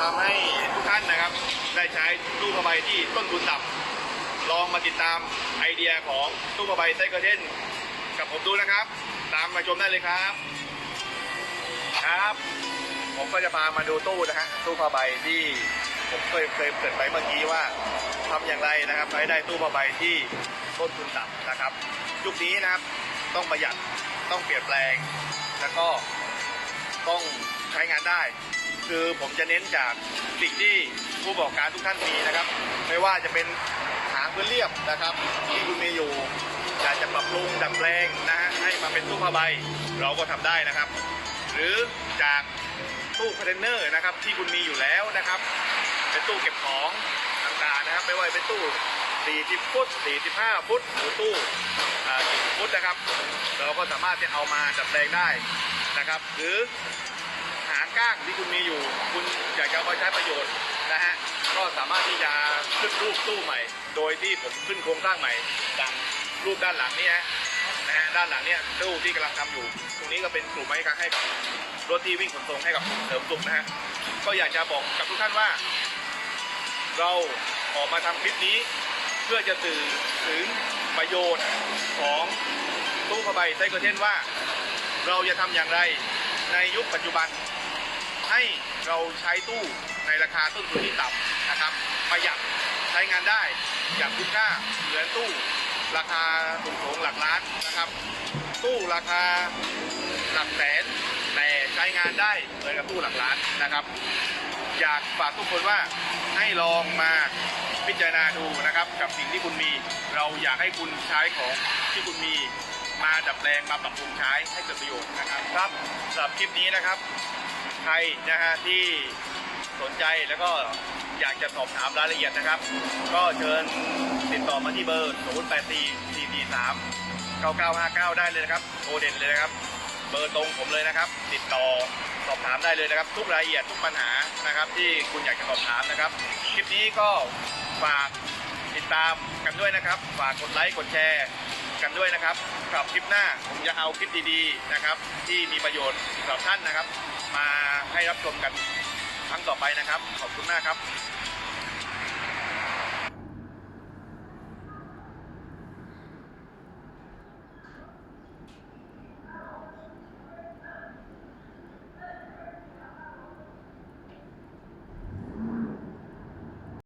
ทำให้ทุกท่านนะครับ ได้ใช้ตู้ผ้าใบที่ต้นทุนต่ำลองมาติดตามไอเดียของตู้ผ้าใบไซเคิลเทนกับผมดูนะครับ ตามมาชมได้เลยครับ ครับ ผมก็จะพามาดูตู้นะฮะตู้ผ้าใบที่ผมเคยเคยเกิดไปเมื่อกี้ว่าทำอย่างไรนะครับให้ได้ตู้ผ้าใบที่ต้นทุนต่ำนะครับยุคนี้นะครับต้องประหยัดต้องเปลี่ยนแปลง แล้วก็ ต้องใช้งานได้ คือผมจะเน้นจากสิ่งที่ผู้ประกอบการทุกท่านมีนะครับ ไม่ว่าจะเป็นหางพื้นเรียบนะครับ ที่คุณมีอยู่อยากจะปรับปรุงดัดแปลงนะฮะให้มาเป็นตู้ผ้าใบเราก็ทำได้นะครับ หรือจากตู้คอนเทนเนอร์นะครับที่คุณมีอยู่แล้วนะครับ เป็นตู้เก็บของต่างๆนะครับ ไม่ว่าเป็นตู้ 40 ฟุต 45 ฟุตหรือตู้อ่า40ฟุตนะครับ เราก็สามารถที่เอามาดัดแปลงได้ นะครับ หรือหางก้างที่คุณมีอยู่ คุณอยากจะเอาไปใช้ประโยชน์นะฮะก็สามารถที่จะขึ้นรูปตู้ใหม่ โดยที่ผมขึ้นโครงสร้างใหม่ดังรูปด้านหลังนี่ฮะนะฮะด้านหลังเนี่ยตู้ที่กำลังทำอยู่ ตรงนี้ก็เป็นกลุ่มไม้ค้างให้กับรถที่วิ่งขนส่งให้กับเสริมสุขนะฮะก็อยากจะบอกกับทุกท่านว่า เราออกมาทำคลิปนี้ เพื่อจะสื่อถึงประโยชน์ของตู้ผ้าใบไซเคิลเทนว่า เราจะทำอย่างไรในยุคปัจจุบัน ให้เราใช้ตู้ในราคาต้นทุนที่ต่ำนะครับ ประหยัดใช้งานได้อย่างคุ้มค่าเหมือนตู้ราคาสูงสูงหลักล้านนะครับ ตู้ราคาหลักแสนแต่ใช้งานได้เหมือนกับตู้หลักล้านนะครับ อยากฝากทุกคนว่าให้ลองมาพิจารณาดูนะครับ กับสิ่งที่คุณมี เราอยากให้คุณใช้ของที่คุณมี มาดัดแปลงมาปรับปรุงใช้ให้เกิดประโยชน์นะครับครับสำหรับคลิปนี้นะครับ ใครนะฮะที่สนใจแล้วก็อยากจะสอบถามรายละเอียดนะครับ ก็เชิญติดต่อมาที่เบอร์0 8 4 4 4 3 9 9 5 9 ได้เลยนะครับโทรเด่นเลยนะครับ เบอร์ตรงผมเลยนะครับ ติดต่อสอบถามได้เลยนะครับ ทุกรายละเอียดทุกปัญหานะครับ ที่คุณอยากจะสอบถามนะครับ คลิปนี้ก็ฝากติดตามกันด้วยนะครับ ฝากกดไลค์กดแชร์ กันด้วยนะครับสำหรับคลิปหน้าผมจะเอาคลิปดีๆนะครับ ที่มีประโยชน์สำหรับท่านนะครับ มาให้รับชมกันครั้งต่อไปนะครับ ขอบคุณมากครับ